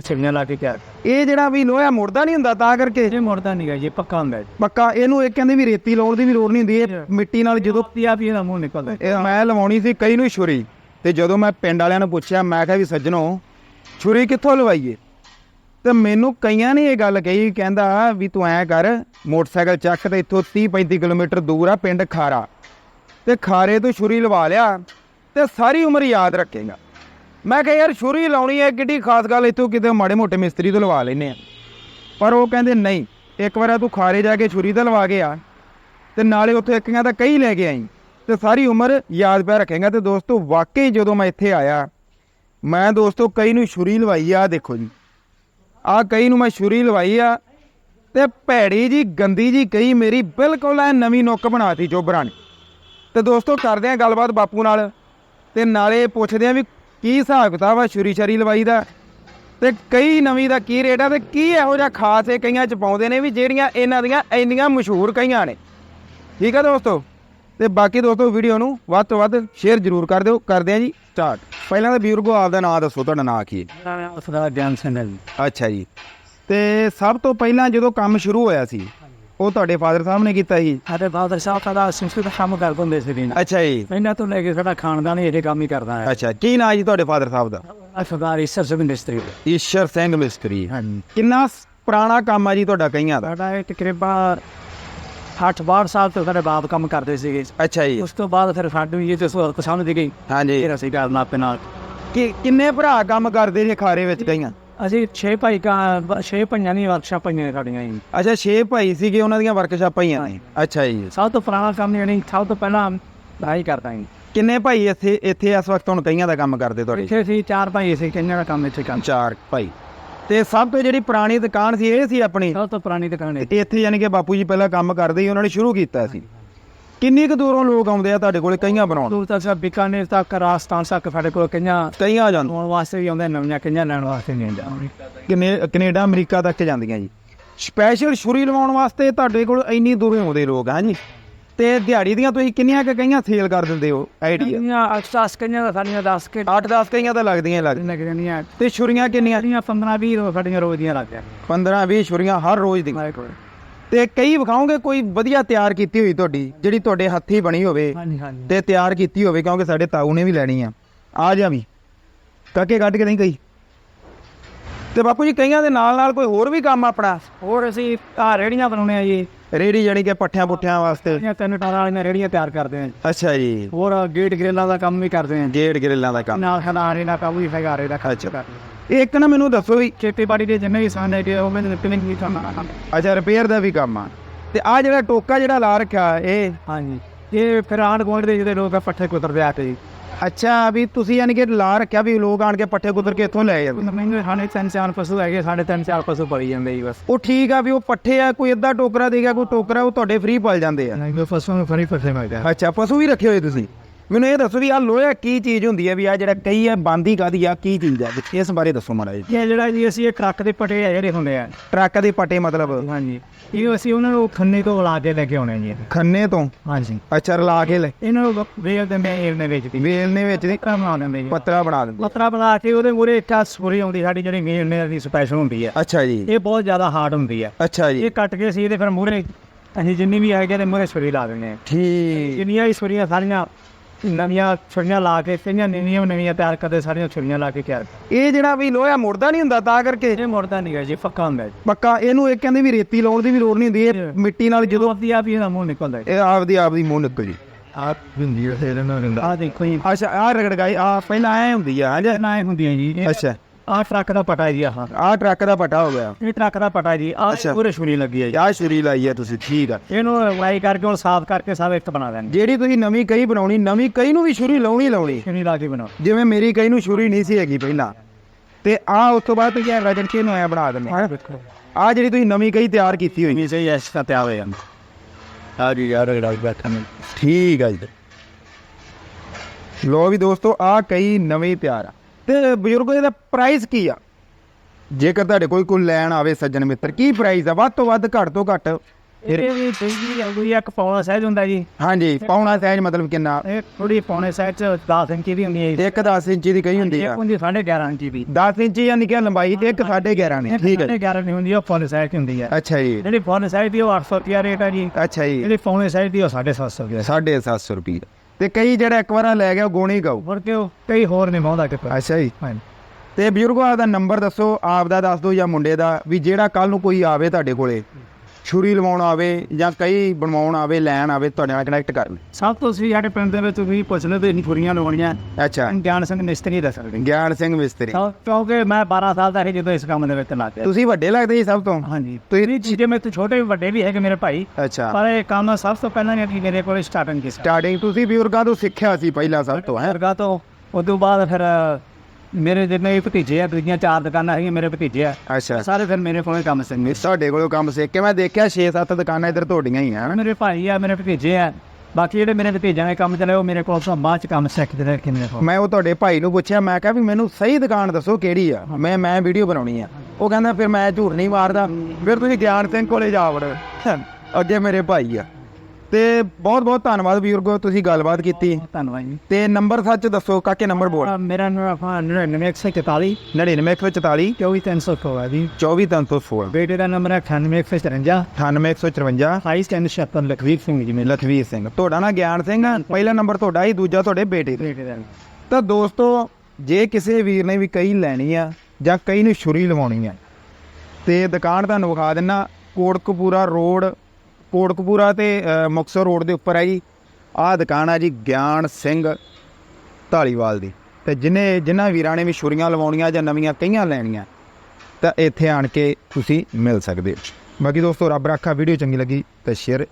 ਛਿੜੀਆਂ ਲਾ ਕੇ ਕਿਆ ਇਹ ਜਿਹੜਾ ਵੀ ਲੋਹਾ ਮੁੜਦਾ ਨਹੀਂ ਹੁੰਦਾ ਤਾਂ ਕਰਕੇ? ਇਹ ਮੁੜਦਾ ਨਹੀਂ ਗਾ ਜੀ ਪੱਕਾ ਹੁੰਦਾ ਜੀ। ਪੱਕਾ? ਇਹਨੂੰ ਇਹ ਕਹਿੰਦੇ ਵੀ ਰੇਤੀ ਲਾਉਣ ਦੀ ਵੀ ਲੋੜ ਨਹੀਂ ਹੁੰਦੀ ਇਹ ਮਿੱਟੀ ਨਾਲ ਜਦੋਂ ਤੀ ਆ ਵੀ ਇਹਦਾ ਮੂੰਹ ਨਿਕਲਦਾ। ਇਹ ਮੈਂ ਲਵਾਉਣੀ ਸੀ ਕਈ ਨੂੰ ਛੁਰੀ ਤੇ ਜਦੋਂ ਮੈਂ ਪਿੰਡ ਵਾਲਿਆਂ ਨੂੰ ਪੁੱਛਿਆ ਮੈਂ ਕਿਹਾ ਵੀ ਸੱਜਣੋ ਛੁਰੀ ਕਿੱਥੋਂ ਲਵਾਈਏ? ਤੇ ਮੈਨੂੰ ਕਈਆਂ ਨੇ ਇਹ ਗੱਲ ਕਹੀ ਕਹਿੰਦਾ ਵੀ ਤੂੰ ਐ ਕਰ ਮੋਟਰਸਾਈਕਲ ਚੱਕ ਤੇ ਇੱਥੋਂ 30 35 ਕਿਲੋਮੀਟਰ ਦੂਰ ਆ ਪਿੰਡ ਖਾਰਾ। ਤੇ ਖਾਰੇ ਤੋਂ ਛੁਰੀ ਲਵਾ ਲਿਆ ਤੇ ਸਾਰੀ ਉਮਰ ਯਾਦ ਰੱਖੇਗਾ। ਮੈਂ ਕਿਹਾ, ਯਾਰ, ਛੁਰੀ ਲਾਉਣੀ ਹੈ, ਕਿੱਡੀ ਖਾਸ ਗੱਲ, ਇੱਥੋਂ ਕਿਤੇ ਮਾੜੇ ਮੋਟੇ ਮਿਸਤਰੀ ਤੋਂ ਲਵਾ ਲੈਨੇ ਆ। ਪਰ ਉਹ ਕਹਿੰਦੇ, ਨਹੀਂ, ਇੱਕ ਵਾਰ ਤੂੰ ਖਾਰੇ ਜਾ ਕੇ ਛੁਰੀ ਤਾਂ ਲਵਾ ਕੇ ਆ ਤੇ ਨਾਲੇ ਉੱਥੇ ਇੱਕੀਆਂ ਤਾਂ ਕਈ ਲੈ ਕੇ ਆਈ ਤੇ ਸਾਰੀ ਉਮਰ ਯਾਦ ਪਿਆ ਰੱਖੇਗਾ ਤੇ ਦੋਸਤੋ, ਵਾਕਈ ਜਦੋਂ ਮੈਂ ਇੱਥੇ ਆਇਆ, ਮੈਂ ਦੋਸਤੋ ਕਈ ਨੂੰ ਛੁਰੀ ਲਵਾਈ ਆ, ਆਹ ਦੇਖੋ ਜੀ। ਆ ਕਈ ਨੂੰ ਮੈਂ ਛੁਰੀ ਲਵਾਈ ਆ ਤੇ ਭੈੜੀ ਜੀ, ਗੰਦੀ ਜੀ ਕਈ ਮੇਰੀ ਬਿਲਕੁਲ ਐ ਨਵੀਂ ਨੁੱਕ ਬਣਾਤੀ ਚੋਬਰਾਂ ਨੇ। ਤੇ ਦੋਸਤੋ, ਕਰਦੇ ਆ ਗੱਲਬਾਤ ਬਾਪੂ ਨਾਲ ਤੇ ਨਾਲੇ ਪੁੱਛਦੇ ਆ ਵੀ ਕੀ ਹਿਸਾਬ ਕਿਤਾਬ ਆ ਛੁਰੀ ਛਰੀ ਲਵਾਈ ਦਾ? ਤੇ ਕਈ ਨਵੀਂ ਦਾ ਕੀ ਰੇਟ ਆ ਤੇ ਕੀ ਇਹੋ ਜਿਹਾ ਖਾਸ ਇਹ ਕਈਆਂ ਚ ਪਾਉਂਦੇ ਨੇ ਵੀ ਜਿਹੜੀਆਂ ਇਹਨਾਂ ਦੀਆਂ ਇੰਨੀਆਂ ਮਸ਼ਹੂਰ ਕਈਆਂ ਨੇ। ਠੀਕ ਆ ਦੋਸਤੋ? ਤੇ ਬਾਕੀ ਦੋਸਤੋ ਵੀਡੀਓ ਨੂੰ ਵੱਧ ਤੋਂ ਵੱਧ ਸ਼ੇਅਰ ਜ਼ਰੂਰ ਕਰ ਦਿਓ। ਕਰਦੇ ਆ ਜੀ ਸਟਾਰਟ ਪਹਿਲਾਂ ਤਾਂ ਬਜ਼ੁਰਗੋ ਆਪਦਾ ਨਾਮ ਦੱਸੋ ਤੁਹਾਡਾ ਨਾਂ ਕੀ ਹੈ? ਉਸ ਦਾ ਗਿਆਨ ਸਿੰਘ ਹੈ ਅੱਛਾ ਜੀ। ਤੇ ਸਭ ਤੋਂ ਪਹਿਲਾਂ ਜਦੋਂ ਕੰਮ ਸ਼ੁਰੂ ਹੋਇਆ ਸੀ ਉਹ ਤੁਹਾਡੇ ਫਾਦਰ ਸਾਹਿਬ ਨੇ ਕੀਤਾ ਸੀ ਸਾਡੇ ਫਾਦਰ ਸਾਹਿਬ ਦਾ ਸੰਸਕ੍ਰਿਤ ਕੰਮ ਕਰਦੇ ਹੁੰਦੇ ਸੀ ਜੀ। ਅੱਛਾ ਜੀ। ਇਹਨਾਂ ਤੋਂ ਲੈ ਕੇ ਸਾਡਾ ਖਾਨਦਾਨ ਹੀ ਇਹ ਕੰਮ ਹੀ ਕਰਦਾ ਹੈ। ਅੱਛਾ ਕੀ ਨਾਂ ਜੀ ਤੁਹਾਡੇ ਫਾਦਰ ਸਾਹਿਬ ਦਾ? ਸਰਦਾਰ ਈਸਰ ਸਿੰਘ ਮਿਸਤਰੀ। ਈਸ਼ਰ ਸਿੰਘ ਮਿਸਤਰੀ ਕਿੰਨਾ ਪੁਰਾਣਾ ਕੰਮ ਆ ਜੀ ਤੁਹਾਡਾ ਕਈਆਂ ਦਾ? ਸਾਡਾ ਇਹ ਤਕਰੀਬਨ 8-12 ਸਾਲ ਤੋਂ ਸਾਡੇ ਬਾਪ ਕੰਮ ਕਰਦੇ ਸੀਗੇ। ਅੱਛਾ ਜੀ। ਉਸ ਤੋਂ ਬਾਅਦ ਫਿਰ ਸਾਡੀ ਇਹ ਤੇ ਸਹੂਲਤ ਪਸੰਦ ਦੀ ਗਈ ਹਾਂਜੀ। ਫਿਰ ਅਸੀਂ ਕਰਨਾ ਆਪੇ ਨਾਲ। ਕਿ ਕਿੰਨੇ ਭਰਾ ਕੰਮ ਕਰਦੇ ਨੇ ਖਾਰੇ ਵਿੱਚ ਕਈਆਂ? ਅਸੀਂ 6 ਭਾਈ ਕਾ 6 ਪੰਜਾਂ ਦੀ ਵਰਕਸ਼ਾਪ ਨੇ ਸਾਡੀਆਂ ਜੀ। ਅੱਛਾ 6 ਭਾਈ ਸੀਗੇ ਉਹਨਾਂ ਦੀਆਂ ਵਰਕਸ਼ਾਪਾਂ ਹੀ ਆ ਨੇ ਅੱਛਾ ਜੀ। ਸਭ ਤੋਂ ਪੁਰਾਣਾ ਕੰਮ ਜਿਹੜੀ ਸਭ ਤੋਂ ਪਹਿਲਾਂ ਭਾਈ ਕਰਦਾ ਜੀ। ਕਿੰਨੇ ਭਾਈ ਇੱਥੇ ਇੱਥੇ ਇਸ ਵਕਤ ਹੁਣ ਕਈਆਂ ਦਾ ਕੰਮ ਕਰਦੇ ਤੁਹਾਡੇ? ਇੱਥੇ ਸੀ ਚਾਰ ਭਾਈ ਸੀ ਕਿੰਨੇ ਦਾ ਕੰਮ ਇੱਥੇ ਕੰਮ ਚਾਰ ਭਾਈ। ਤੇ ਸਭ ਤੋਂ ਜਿਹੜੀ ਪੁਰਾਣੀ ਦੁਕਾਨ ਸੀ ਇਹ ਸੀ ਆਪਣੀ? ਸਭ ਤੋਂ ਪੁਰਾਣੀ ਦੁਕਾਨ ਹੈ ਇੱਥੇ ਯਾਨੀ ਕਿ ਬਾਪੂ ਜੀ ਪਹਿਲਾਂ ਕੰਮ ਕਰਦੇ ਸੀ ਉਹਨਾਂ ਨੇ ਸ਼ੁਰੂ ਕੀਤਾ ਸੀ। ਕਿੰਨੀ ਕੁ ਦੂਰੋਂ ਲੋਕ ਆਉਂਦੇ ਆ ਤੁਹਾਡੇ ਕੋਲੇ ਕਈਆਂ ਬਣਾਉਣ? ਦੂਰ ਤੱਕ ਸਭ ਬਿਕਾਨੇਰ ਤੱਕ ਰਾਜਸਥਾਨ ਤੱਕ ਸਾਡੇ ਕੋਲ ਕਈਆਂ ਕਈਆਂ ਆ ਜਾਂਦੇ ਆਉਣ ਵਾਸਤੇ ਵੀ ਆਉਂਦੇ ਨਵੀਆਂ ਕਈਆਂ ਲੈਣ ਵਾਸਤੇ ਨਹੀਂ ਆਉਂਦੇ ਕਨੇ ਕੈਨੇਡਾ ਅਮਰੀਕਾ ਤੱਕ ਜਾਂਦੀਆਂ ਜੀ। ਸਪੈਸ਼ਲ ਛੁਰੀ ਲਵਾਉਣ ਵਾਸਤੇ ਤੁਹਾਡੇ ਕੋਲ ਇੰਨੀ ਦੂਰੋਂ ਆਉਂਦੇ ਲੋਕ ਹਾਂ ਜੀ। ਤੇ ਦਿਹਾੜੀ ਦੀਆਂ ਤੁਸੀਂ ਕਿੰਨੀਆਂ ਕੁ ਕਈਆਂ ਸੇਲ ਕਰ ਦਿੰਦੇ ਹੋ? ਆਈਡੀਆ ਕਈਆਂ ਅਕਸਾਸ ਕਈਆਂ ਦਾ ਸਾਡੀਆਂ 10 ਕੇ 8-10 ਕਈਆਂ ਤਾਂ ਲੱਗਦੀਆਂ ਲੱਗਦੀਆਂ। ਲੱਗ ਜਾਂਦੀਆਂ ਤੇ ਛੁਰੀਆਂ ਕਿੰਨੀਆਂ? ਸਾਡੀਆਂ 15 20 ਰੋ ਸਾਡੀਆਂ ਰੋਜ਼ ਦੀਆਂ ਲੱਗ ਜਾਂਦੀਆਂ 15-20 ਛੁਰੀਆਂ ਹਰ ਰੋਜ਼ ਦੀਆਂ। ਤੇ ਕਈ ਵਿਖਾਓਗੇ ਕੋਈ ਵਧੀਆ ਤਿਆਰ ਕੀਤੀ ਹੋਈ ਤੁਹਾਡੀ ਜਿਹੜੀ ਤੁਹਾਡੇ ਹੱਥੀ ਬਣੀ ਹੋਵੇ ਹਾਂਜੀ ਹਾਂਜੀ। ਤੇ ਤਿਆਰ ਕੀਤੀ ਹੋਵੇ ਕਿਉਂਕਿ ਸਾਡੇ ਤਾਊ ਨੇ ਵੀ ਲੈਣੀ ਆ। ਆ ਜਾ ਵੀ। ਕਾਕੇ ਕੱਢ ਕੇ ਨਹੀਂ ਗਈ ਤੇ ਬਾਪੂ ਜੀ ਕਈਆਂ ਦੇ ਨਾਲ ਨਾਲ ਕੋਈ ਹੋਰ ਵੀ ਕੰਮ ਆਪਣਾ? ਹੋਰ ਅਸੀਂ ਆ ਰੇੜੀਆਂ ਬਣਾਉਣੇ ਆ ਜੀ। ਰੇੜੀ ਜਾਣੀ ਕਿ ਪੱਠਿਆਂ ਪੁੱਠਿਆਂ ਵਾਸਤੇ? ਇਹ ਤਿੰਨ ਟਾਰਾਂ ਵਾਲੀਆਂ ਰੇੜੀਆਂ ਤਿਆਰ ਕਰਦੇ ਆ ਅੱਛਾ ਜੀ। ਹੋਰ ਗੇਟ ਗ੍ਰਿਲਾਂ ਦਾ ਕੰਮ ਵੀ ਕਰਦੇ ਆ ਗੇੜ ਗਿਰਲਾਂ ਦਾ ਕੰਮ। ਨਾਲ ਖਲਾਰੇ ਦਾ ਕੰਮ ਵੀ ਫਗਾਰੇ ਦਾ ਖਰਚ ਇੱਕ ਨਾ ਮੈਨੂੰ ਦੱਸੋ ਵੀ ਖੇਤੀਬਾੜੀ ਦੇ ਜਿੰਨੇ ਵੀ ਸਾਨੇ ਦੇ ਉਹ ਮੈਨੂੰ ਕਲਿੰਗ ਵੀ ਕਰਨਾ ਅੱਛਾ ਰਿਪੇਅਰ ਦਾ ਵੀ ਕੰਮ ਆ। ਤੇ ਆ ਜਿਹੜਾ ਟੋਕਾ ਜਿਹੜਾ ਲਾ ਰੱਖਿਆ ਇਹ? ਹਾਂਜੀ। ਇਹ ਫਿਰ ਆਂਢ ਗੁਆਂਢ ਦੇ ਜਿਹੜੇ ਲੋਕ ਆ ਪੱਠੇ ਕੁਤਰਦੇ ਆ ਕੇ ਜੀ ਅੱਛਾ ਵੀ ਤੁਸੀਂ ਯਾਨੀ ਕਿ ਲਾ ਰੱਖਿਆ ਵੀ ਲੋਕ ਆਣ ਕੇ ਪੱਠੇ ਕੁਤਰ ਕੇ ਇੱਥੋਂ ਲੈ ਜਾਂਦੇ ਮੈਨੂੰ ਸਾਡੇ ਤਿੰਨ ਚਾਰ ਪਸ਼ੂ ਹੈਗੇ ਸਾਡੇ ਤਿੰਨ ਚਾਰ ਪਸ਼ੂ ਪਲੀ ਜਾਂਦੇ ਜੀ ਬਸ। ਉਹ ਠੀਕ ਆ ਵੀ ਉਹ ਪੱਠੇ ਆ ਕੋਈ ਅੱਧਾ ਟੋਕਰਾ ਦੇ ਗਿਆ ਕੋਈ ਟੋਕਰਾ ਉਹ ਤੁਹਾਡੇ ਫ੍ਰੀ ਪਲ ਜਾਂਦੇ ਆ। ਨਹੀਂ ਪਸ਼ੂ ਨੂੰ ਫਰੀ ਪੱਠੇ ਮਿਲਦੇ ਅੱਛਾ ਪਸ਼ੂ ਵੀ ਰੱਖੇ ਹੋਏ ਤੁਸੀਂ? ਮੈਨੂੰ ਇਹ ਦੱਸੋ ਵੀ ਆ ਲੋਹਾ ਕੀ ਚੀਜ਼ ਹੁੰਦੀ ਹੈ ਵੀ ਆ ਜਿਹੜਾ ਕਈ ਹੈ ਬੰਦੀ ਕਾਦੀ ਆ ਕੀ ਚੀਜ਼ ਹੈ ਇਸ ਬਾਰੇ ਦੱਸੋ ਮਾੜਾ ਜੀ। ਇਹ ਜਿਹੜਾ ਜੀ ਅਸੀਂ ਇਹ ਟਰੱਕ ਦੇ ਪਟੇ ਆ ਜਿਹੜੇ ਹੁੰਦੇ ਆ। ਟਰੱਕ ਦੇ ਪਟੇ ਮਤਲਬ? ਹਾਂਜੀ। ਇਹ ਅਸੀਂ ਉਹਨਾਂ ਨੂੰ ਖੰਨੇ ਤੋਂ ਲਾ ਕੇ ਲੈ ਕੇ ਆਉਣੇ ਜੀ ਖੰਨੇ ਤੋਂ? ਹਾਂਜੀ। ਅੱਛਾ ਰਲਾ ਕੇ ਲੈ। ਇਹਨਾਂ ਨੂੰ ਵੇਲ ਦੇ ਮੇਲ ਦੇ ਵਿੱਚ ਦੀ ਵੇਲਨੇ ਵਿੱਚ ਦੀ ਕੰਮ ਦਿੰਦੇ ਜੀ। ਪੱਤਰਾ ਬਣਾ ਦਿੰਦੇ। ਪਤਰਾ ਬਣਾ ਕੇ ਉਹਦੇ ਮੂਰੇ ਆਹ ਸੂਰੀ ਆਉਂਦੀ ਸਾਡੀ ਜਿਹੜੀ ਮੇਲ ਨੇ ਦੀ ਸਪੈਸ਼ਲ ਹੁੰਦੀ ਹੈ ਅੱਛਾ ਜੀ। ਇਹ ਬਹੁਤ ਜ਼ਿਆਦਾ ਹਾਰਡ ਹੁੰਦੀ ਹੈ ਅੱਛਾ ਜੀ। ਇਹ ਕੱਟ ਕੇ ਸੀ ਇਹਦੇ ਫਿਰ ਮੂਰੇ ਅਸੀਂ ਜਿੰਨੀ ਵੀ ਹੈਗੇ ਤੇ ਮੂਰੇ ਛੁਰੀ ਲਾ ਦਿੰਦੇ ਹਾਂ ਠੀਕ। ਜਿੰਨੀਆਂ ਵੀ ਛੁਰੀਆਂ ਸਾਰੀਆਂ ਨਵੀਆਂ ਛੁਰੀਆਂ ਲਾ ਕੇ ਕਈਆਂ ਨਵੀਆਂ ਨਵੀਆਂ ਤਿਆਰ ਕਰਦੇ ਸਾਰੀਆਂ ਛੁਰੀਆਂ ਲਾ ਕੇ ਤਿਆਰ। ਇਹ ਜਿਹੜਾ ਵੀ ਲੋਹਾ ਮੁੜਦਾ ਨਹੀਂ ਹੁੰਦਾ ਤਾਂ ਕਰਕੇ ਇਹ ਮੁੜਦਾ ਨਹੀਂ ਗਾ ਜੀ ਪੱਕਾ ਹੁੰਦਾ ਜੀ। ਪੱਕਾ ਇਹਨੂੰ ਇਹ ਕਹਿੰਦੇ ਵੀ ਰੇਤੀ ਲਾਉਣ ਦੀ ਵੀ ਲੋੜ ਨਹੀਂ ਹੁੰਦੀ ਇਹ ਮਿੱਟੀ ਨਾਲ ਜਦੋਂ ਆਪਦੀ ਆਪ ਹੀ ਇਹਦਾ ਮੂੰਹ ਨਿਕਲਦਾ ਇਹ ਆਪਦੀ ਆਪਦੀ ਮੂੰਹ ਨਿਕਲ ਜੀ ਆਪ ਹੁੰਦੀ ਹੈ ਨਾਲ ਹੁੰਦਾ। ਆ ਦੇਖੋ ਜੀ। ਅੱਛਾ ਆ ਰਗੜਗਾਈ ਆ ਪਹਿਲਾਂ ਐ ਹੁੰਦੀ ਆ ਹਾਂਜੀ ਨਾ ਇਹ ਹੁੰਦੀਆਂ ਜੀ ਇਹ ਅੱਛਾ। ਆਹ ਟਰੱਕ ਦਾ ਪਟਾ ਹੈ ਜੀ ਆਹ। ਆ ਟਰੱਕ ਦਾ ਪਟਾ ਹੋ ਗਿਆ। ਇਹ ਟਰੱਕ ਦਾ ਪਟਾ ਜੀ ਆਹ ਅੱਛਾ। ਪੂਰੇ ਛੁਰੀ ਲੱਗੀ ਹੈ ਜੀ। ਆ ਸ਼ੁਰੀ ਲਾਈ ਆ ਤੁਸੀਂ ਠੀਕ ਆ। ਇਹਨੂੰ ਵਾਈ ਕਰਕੇ ਹੁਣ ਸਾਫ਼ ਕਰਕੇ ਸਭ ਇੱਕ ਬਣਾ ਦੇਣਗੇ। ਜਿਹੜੀ ਤੁਸੀਂ ਨਵੀਂ ਕਈ ਬਣਾਉਣੀ ਨਵੀਂ ਕਈ ਨੂੰ ਵੀ ਛੁਰੀ ਲਾਉਣੀ ਲਾਉਣੀ। ਛੁਰੀ ਲਾ ਕੇ ਬਣਾਓ। ਜਿਵੇਂ ਮੇਰੀ ਕਈ ਨੂੰ ਛੁਰੀ ਨਹੀਂ ਸੀ ਹੈਗੀ ਪਹਿਲਾਂ। ਤੇ ਆ ਉਸ ਤੋਂ ਬਾਅਦ ਤੁਸੀਂ ਰਜਨ ਕੇ ਨੂੰ ਐ ਬਣਾ ਦਿੰਦੇ ਆਹ ਦੇਖੋ। ਆ ਜਿਹੜੀ ਤੁਸੀਂ ਨਵੀਂ ਕਈ ਤਿਆਰ ਕੀਤੀ ਹੋਈ। ਸਹੀ ਐਸ ਤਾਂ ਤਿਆਰ ਹੋ ਜਾਂਦਾ। ਆ ਜੀ ਯਾਰ ਰਗੜਾ ਬੈਠਾ ਮੈਂ। ਠੀਕ ਆ ਜੀ। ਲੋ ਵੀ ਦੋਸਤੋ ਆ ਕਈ ਨਵੇਂ ਤਿਆਰ ਆ। ਤੇ ਬਜ਼ੁਰਗੋ ਇਹਦਾ ਪ੍ਰਾਈਸ ਕੀ ਆ? ਜੇਕਰ ਤੁਹਾਡੇ ਕੋਈ ਕੋਈ ਲੈਣ ਆਵੇ ਸੱਜਣ ਮਿੱਤਰ ਕੀ ਪ੍ਰਾਈਸ ਆ? ਵੱਧ ਤੋਂ ਵੱਧ ਘੱਟ ਤੋਂ ਘੱਟ? ਇਹ ਵੀ ਆਉਂਦੀ ਆ ਇੱਕ ਪੌਣਾ ਸਾਈਜ਼ ਹੁੰਦਾ ਜੀ। ਹਾਂਜੀ ਪੌਣਾ ਸਾਈਜ਼ ਮਤਲਬ ਕਿੰਨਾ? ਇਹ ਥੋੜੀ ਪੌਣੇ ਸਾਈਜ਼ ਚ 10 ਇੰਚ ਦੀ ਹੁੰਦੀ ਹੈ ਇੱਕ 10 ਇੰਚੀ ਦੀ ਕਈ ਹੁੰਦੀ ਇੱਕ ਆ ਹੁੰਦੀ 11.5 ਇੰਚ ਦੀ। 10 ਇੰਚੀ ਯਾਨੀ ਕਿ ਲੰਬਾਈ ਤੇ ਇੱਕ 11.5 ਨੇ ਠੀਕ ਹੈ ਜੀ। 11 ਨਹੀਂ ਹੁੰਦੀ ਉਹ ਪੌਣੇ ਸਾਈਜ਼ ਦੀ ਹੁੰਦੀ ਹੈ ਅੱਛਾ ਜੀ। ਜਿਹੜੀ ਪੌਣੇ ਸਾਈਜ਼ ਦੀ ਉਹ 800 ਰੁਪਿਆ ਰੇਟ ਹੈ ਜੀ। ਅੱਛਾ ਜੀ। ਜਿਹੜੀ ਪੌਣੇ ਸਾਈਜ਼ ਦੀ ਉਹ 750 ਰੁਪਿਆ 750 ਰੁਪਏ ਤੇ ਕਈ ਜਿਹੜਾ ਇੱਕ ਵਾਰਾਂ ਲੈ ਗਿਆ ਉਹ ਗੋਣੀ ਗਾਉ ਮੁੜ ਕੇ ਉਹ ਕਈ ਹੋਰ ਨਹੀਂ ਪਾਉਂਦਾ ਕਿਤੇ। ਅੱਛਾ ਜੀ। ਹਾਂਜੀ। ਤੇ ਬਜ਼ੁਰਗੋ ਆਪਦਾ ਨੰਬਰ ਦੱਸੋ ਆਪ ਦਾ ਦੱਸ ਦਿਓ ਜਾਂ ਮੁੰਡੇ ਦਾ ਵੀ ਜਿਹੜਾ ਕੱਲ ਨੂੰ ਕੋਈ ਆਵੇ ਤੁਹਾਡੇ ਕੋਲੇ। ਛੁਰੀ ਲਵਾਉਣ ਆਵੇ ਜਾਂ ਕਈ ਬਣਵਾਉਣ ਆਵੇ ਲੈਣ ਆਵੇ ਤੁਹਾਡੇ ਨਾਲ ਕਨੈਕਟ ਕਰਨ। ਸਭ ਤੋਂ ਅਸੀਂ ਸਾਡੇ ਪਿੰਡ ਦੇ ਵਿੱਚ ਵੀ ਪੁੱਛ ਲਓ ਤੇ ਫੁਰੀਆਂ ਲਵਾਉਣੀਆਂ। ਅੱਛਾ। ਗਿਆਨ ਸਿੰਘ ਮਿਸਤਰੀ ਦੱਸ ਸਕਦੇ। ਗਿਆਨ ਸਿੰਘ ਮਿਸਤਰੀ। ਕਿਉਂ- ਕਿਉਂਕਿ ਮੈਂ 12 ਸਾਲ ਦਾ ਸੀ ਜਦੋਂ ਇਸ ਕੰਮ ਦੇ ਵਿੱਚ ਲੱਗ ਗਿਆ। ਤੁਸੀਂ ਵੱਡੇ ਲੱਗਦੇ ਜੀ ਸਭ ਤੋਂ? ਹਾਂਜੀ। ਤੁਸੀਂ ਜਿਹੜੇ ਮੇਰੇ ਤੋਂ ਛੋਟੇ ਵੀ ਵੱਡੇ ਵੀ ਹੈਗੇ ਮੇਰੇ ਭਾਈ। ਅੱਛਾ। ਪਰ ਇਹ ਕੰਮ ਸਭ ਤੋਂ ਪਹਿਲਾਂ ਨੇ ਮੇਰੇ ਕੋਲ ਸਟਾਰਟਿੰਗ ਕੀਤੀ ਸਟਾਰਟਿੰਗ ਤੁਸੀਂ ਬਜ਼ੁਰਗਾਂ ਤੋਂ ਸਿੱਖਿਆ ਸੀ ਪਹਿਲਾਂ ਸਭ ਤੋਂ ਹੈ? ਸਰਗਾ ਤੋਂ ਉਸ ਤੋਂ ਬਾਅਦ ਫਿਰ ਮੇਰੇ ਜਿੰਨੇ ਵੀ ਭਤੀਜੇ ਆ ਦੂਜੀਆਂ ਚਾਰ ਦੁਕਾਨਾਂ ਹੈਗੀਆਂ ਮੇਰੇ ਭਤੀਜੇ ਆ। ਅੱਛਾ। ਸਾਰੇ ਫਿਰ ਮੇਰੇ ਕੋਲ ਹੀ ਕੰਮ ਸਿੱਖੇ ਤੁਹਾਡੇ ਕੋਲੋਂ ਕੰਮ ਸਿੱਖ ਕੇ ਮੈਂ ਦੇਖਿਆ 6-7 ਦੁਕਾਨਾਂ ਇੱਧਰ ਤੁਹਾਡੀਆਂ ਹੀ ਆ। ਮੇਰੇ ਭਾਈ ਆ ਮੇਰੇ ਭਤੀਜੇ ਆ। ਬਾਕੀ ਜਿਹੜੇ ਮੇਰੇ ਭਤੀਜਿਆਂ ਦੇ ਕੰਮ ਚੱਲੇ ਉਹ ਮੇਰੇ ਕੋਲ ਤੋਂ ਬਾਅਦ ਚ ਕੰਮ ਸਿੱਖਦੇ ਰਹੇ ਕਿ ਮੇਰੇ ਕੋਲ। ਮੈਂ ਉਹ ਤੁਹਾਡੇ ਭਾਈ ਨੂੰ ਪੁੱਛਿਆ ਮੈਂ ਕਿਹਾ ਵੀ ਮੈਨੂੰ ਸਹੀ ਦੁਕਾਨ ਦੱਸੋ ਕਿਹੜੀ ਆ? ਮੈਂ ਮੈਂ ਵੀਡੀਓ ਬਣਾਉਣੀ ਆ। ਉਹ ਕਹਿੰਦਾ ਫਿਰ ਮੈਂ ਝੂਠ ਨਹੀਂ ਮਾਰਦਾ। ਫਿਰ ਤੁਸੀਂ ਗਿਆਨ ਸਿੰਘ ਕੋਲੇ ਜਾ ਵੜੋ। ਅੱਗੇ ਮੇਰੇ ਭਾਈ ਆ। ਤੇ ਬਹੁਤ ਬਹੁਤ ਧੰਨਵਾਦ ਬਜ਼ੁਰਗੋ ਤੁਸੀਂ ਗੱਲਬਾਤ ਕੀਤੀ। ਧੰਨਵਾਦ ਜੀ। ਤੇ ਨੰਬਰ ਸੱਚ ਦੱਸੋ ਕਾਕੇ ਨੰਬਰ ਬੋਲ। ਮੇਰਾ 9944 99144 24300 ਹੈ ਜੀ। 24316 ਬੇਟੇ ਦਾ ਨੰਬਰ ਹੈ 9854 98154 2876 ਲਖਵੀਰ ਸਿੰਘ ਜੀ ਮੇਰੇ ਲਖਵੀਰ ਸਿੰਘ। ਤੁਹਾਡਾ ਨਾਂ ਗਿਆਨ ਸਿੰਘ ਆ। ਪਹਿਲਾ ਨੰਬਰ ਤੁਹਾਡਾ ਹੀ ਦੂਜਾ ਤੁਹਾਡੇ ਬੇਟੇ ਦਾ। ਬੇਟੇ ਦਾ ਤਾਂ ਦੋਸਤੋ ਜੇ ਕਿਸੇ ਵੀਰ ਨੇ ਵੀ ਕਈ ਲੈਣੀ ਆ ਜਾਂ ਕਈ ਨੂੰ ਛੁਰੀ ਲਵਾਉਣੀ ਆ ਤੇ ਦੁਕਾਨ ਤੁਹਾਨੂੰ ਵਿਖਾ ਦਿੰਨਾ ਕੋਟਕਪੂਰਾ ਰੋਡ ਕੋਟਕਪੂਰਾ ਤੇ ਅ, ਮੁਕਤਸਰ ਰੋਡ ਦੇ ਉੱਪਰ ਹੈ ਜੀ। ਆਹ ਦੁਕਾਨ ਆ ਜੀ ਗਿਆਨ ਸਿੰਘ ਢਾਲੀਵਾਲ ਦੀ। ਤੇ ਜਿਨੇ ਜਿਨ੍ਹਾਂ ਵੀਰਾਂ ਨੇ ਵੀ ਛੁਰੀਆਂ ਲਵਾਉਣੀਆਂ ਜਾਂ ਨਵੀਆਂ ਕਈਆਂ ਲੈਣੀਆਂ ਤਾਂ ਇੱਥੇ ਆਣ ਕੇ ਤੁਸੀਂ ਮਿਲ ਸਕਦੇ ਹੋ। ਬਾਕੀ ਦੋਸਤੋ ਰੱਬ ਰਾਖਾ ਵੀਡੀਓ ਚੰਗੀ ਲੱਗੀ ਤਾਂ ਸ਼ੇਅਰ